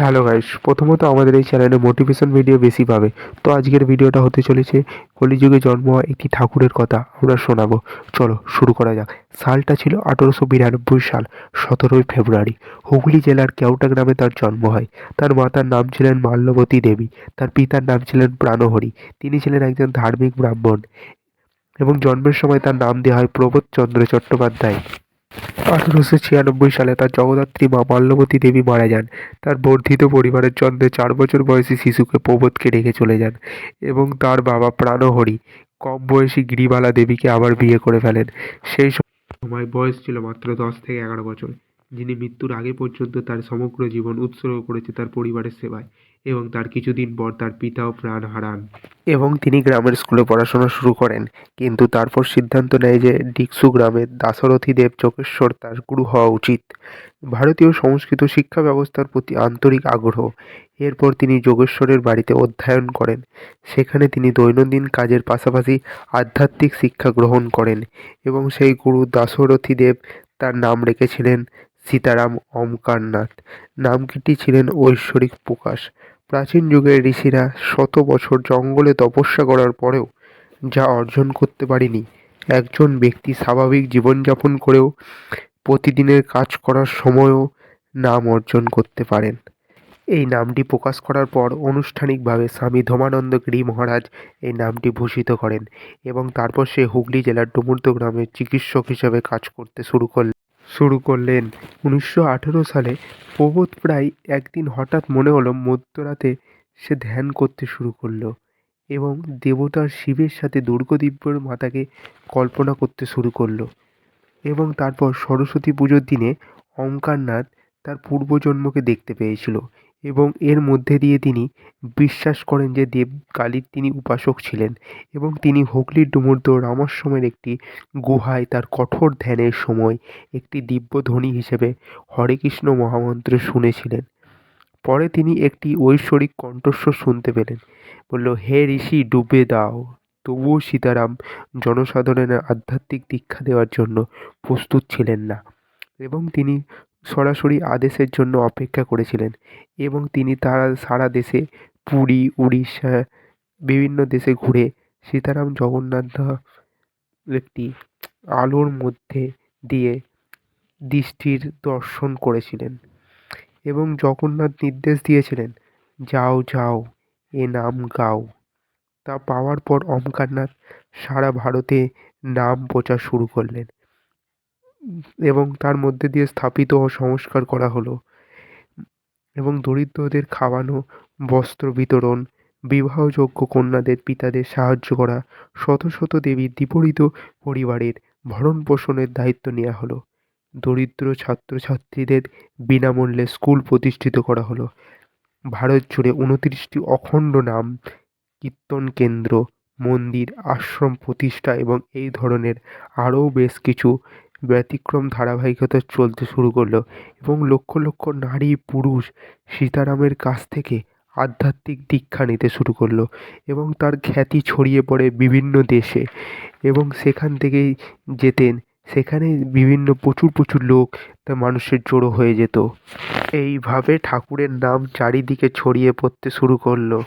Hello guys প্রথমত আমাদের এই চ্যানেলে মোটিভেশন ভিডিও বেশি পাবে। তো আজকের ভিডিওটা হতে চলেছে, কলিযুগে জন্ম হওয়া একটি ঠাকুরের কথা আমরা শোনাবো। চলো, শুরু করা যাক। সালটা ছিল আঠেরোশো বিরানব্বই সাল, সতেরোই ফেব্রুয়ারি। হুগলি জেলার কেওটা গ্রামে তার জন্ম হয়। তার মাতার নাম ছিলেন মাল্যবতী দেবী, তার পিতার নাম ছিলেন প্রাণহরি। তিনি ছিলেন একজন ধার্মিক ব্রাহ্মণ এবং জন্মের সময় তার নাম দেওয়া হয় প্রবোধচন্দ্র চট্টোপাধ্যায়। আঠেরোশো ছিয়ানব্বই সালে তার জগদ্ধাত্রী মা মাল্যবতী দেবী মারা যান। তার বর্ধিত পরিবারের চন্দ্রে চার বছর বয়সী শিশুকে প্রবোধকে রেখে চলে যান এবং তার বাবা প্রাণহরি, কম বয়সী গিরিবালা দেবীকে আবার বিয়ে করে ফেলেন। সেই সময় বয়স ছিল মাত্র দশ থেকে এগারো বছর। যিনি মৃত্যুর আগে পর্যন্ত তার সমগ্র জীবন উৎসর্গ করেছে তার পরিবারের সেবায় এবং তার কিছুদিন পর তার পিতাও প্রাণ হারান। এবং তিনি গ্রামের স্কুলে পড়াশোনা শুরু করেন, কিন্তু তারপর সিদ্ধান্ত নেয় যে ডিকসু গ্রামের দাশরথী দেব যোগেশ্বর তার গুরু হওয়া উচিত। ভারতীয় সংস্কৃত শিক্ষা ব্যবস্থার প্রতি আন্তরিক আগ্রহ। এরপর তিনি যোগেশ্বরের বাড়িতে অধ্যয়ন করেন। সেখানে তিনি দৈনন্দিন কাজের পাশাপাশি আধ্যাত্মিক শিক্ষা গ্রহণ করেন এবং সেই গুরু দাশরথী দেব তার নাম রেখেছিলেন সীতারাম অমকারনাথ নামটি ছিলেন ঐশ্বরিক প্রকাশ। প্রাচীন যুগের ঋষিরা শত বছর জঙ্গলে তপস্যা করার পরেও যা অর্জন করতে পারেনি, একজন ব্যক্তি স্বাভাবিক জীবনযাপন করেও প্রতিদিনের কাজ করার সময়ও নাম অর্জন করতে পারেন। এই নামটি প্রকাশ করার পর আনুষ্ঠানিকভাবে স্বামী ধমানন্দ গিরি মহারাজ এই নামটি ভূষিত করেন এবং তারপর সে হুগলি জেলার ডুমুরদু গ্রামে চিকিৎসক হিসেবে কাজ করতে শুরু করলেন। শুরু করলেন। উনিশশো আঠেরো সালে প্রবোধ প্রায় একদিন হঠাৎ মনে হলো মধ্যরাতে সে ধ্যান করতে শুরু করল এবং দেবতার শিবের সাথে দুর্গদিব্যর মাতাকে কল্পনা করতে শুরু করল এবং তারপর সরস্বতী পুজোর দিনে অঙ্কারনাথ তার পূর্বজন্মকে দেখতে পেয়েছিল এবং এর মধ্যে দিয়ে তিনি বিশ্বাস করেন যে দেব কালীর তিনি উপাসক ছিলেন এবং তিনি হুগলির ডুমুরদু রামাশ্রমের একটি গুহায় তার কঠোর ধ্যানের সময় একটি দিব্য ধ্বনি হিসেবে হরে কৃষ্ণ মহামন্ত্র শুনেছিলেন। পরে তিনি একটি ঐশ্বরিক কণ্ঠস্বর শুনতে পেলেন। বলল, হে ঋষি, ডুবে দাও। তবুও সীতারাম জনসাধারণের আধ্যাত্মিক দীক্ষা দেওয়ার জন্য প্রস্তুত ছিলেন না। এবং তিনি সরাসরি আদেশের জন্য অপেক্ষা করেছিলেন এবং তিনি তারা, সারা দেশে পুরী, উড়িষ্যা, বিভিন্ন দেশে ঘুরে সীতারাম জগন্নাথ একটি আলোর মধ্যে দিয়ে দৃষ্টির দর্শন করেছিলেন এবং জগন্নাথ নির্দেশ দিয়েছিলেন, যাও যাও, এ নাম গাও। তা পাওয়ার পর অমরনাথ সারা ভারতে নাম প্রচার শুরু করলেন। এবং তার মধ্যে দিয়ে স্থাপিত ও সংস্কার করা হলো। এবং দরিদ্রদের খাওয়ানো, বস্ত্র বিতরণ, বিবাহযোগ্য কন্যাদের পিতাদের সাহায্য করা, শত শত দেবীর বিপরীত পরিবারের ভরণ পোষণের দায়িত্ব নেওয়া হলো। দরিদ্র ছাত্রছাত্রীদের বিনামূল্যে স্কুল প্রতিষ্ঠিত করা হলো। ভারত জুড়ে উনত্রিশটি অখণ্ড নাম, কীর্তন কেন্দ্র, মন্দির, আশ্রম প্রতিষ্ঠা এবং এই ধরনের আরও বেশ কিছু ব্যতিক্রম ধারাবাহিকতা চলতে শুরু করল এবং লক্ষ লক্ষ নারী, পুরুষ সীতারামের কাছ থেকে আধ্যাত্মিক দীক্ষা নিতে শুরু করল এবং তার খ্যাতি ছড়িয়ে পড়ে বিভিন্ন দেশে এবং সেখান থেকেই যেতেন। সেখানে বিভিন্ন প্রচুর প্রচুর লোক তা মানুষের জড়ো হয়ে যেত। এইভাবে ঠাকুরের নাম চারিদিকে ছড়িয়ে পড়তে শুরু করল।